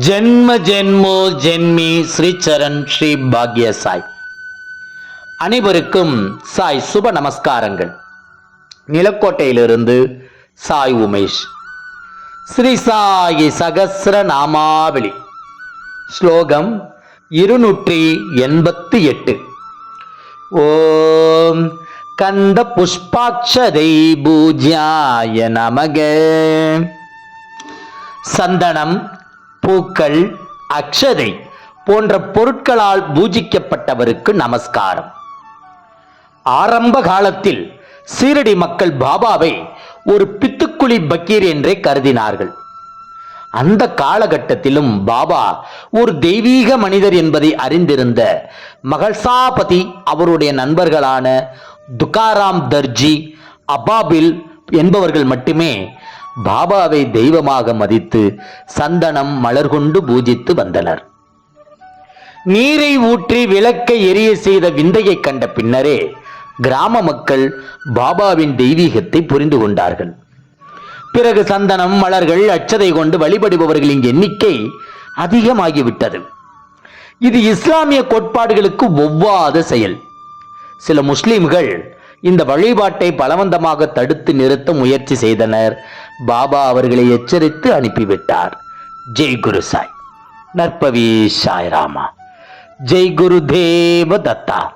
ஜென்ம ஜென்மோ ஜென்மி ஸ்ரீ சரண் ஸ்ரீ பாக்ய சாய் அனைவருக்கும் சாய் சுப நமஸ்காரங்கள். நிலக்கோட்டையிலிருந்து சாய் உமேஷ். ஸ்ரீ சாயி சகசிர நாமாவளி. ஸ்லோகம் இருநூற்றி எண்பத்தி எட்டு. ஓம் கந்த புஷ்பாட்சதை பூஜ்யாய நமக. சந்தனம் பூக்கள் அக்ஷதை போன்ற பொருட்களால் பூஜிக்கப்பட்டவருக்கு நமஸ்காரம். ஆரம்ப காலத்தில் சீரடி மக்கள் பாபாவை ஒரு பித்துக்குழி பக்கீர் என்றே கருதினார்கள். அந்த காலகட்டத்திலும் பாபா ஒரு தெய்வீக மனிதர் என்பதை அறிந்திருந்த மகள்சாபதி அவருடைய நண்பர்களான துகாராம் தர்ஜி அபாபில் என்பவர்கள் மட்டுமே பாபாவை தெய்வமாக மதித்து சந்தனம் மலர் கொண்டு பூஜித்து வந்தனர். நீரை ஊற்றி விளக்கை எரிய செய்த விந்தையை கண்ட பின்னரே கிராம மக்கள் பாபாவின் தெய்வீகத்தை புரிந்து கொண்டார்கள். பிறகு சந்தனம் மலர்கள் அச்சதை கொண்டு வழிபடுபவர்களின் எண்ணிக்கை அதிகமாகிவிட்டது. இது இஸ்லாமிய கோட்பாடுகளுக்கு ஒவ்வாத செயல். சில முஸ்லிம்கள் இந்த வழிபாட்டை பலவந்தமாக தடுத்து நிறுத்த முயற்சி செய்தனர். பாபா அவர்களை எச்சரித்து அனுப்பிவிட்டார். ஜெய் குரு சாய். நற்பவி சாய் ராமா. ஜெய் குரு தேவ தத்தா.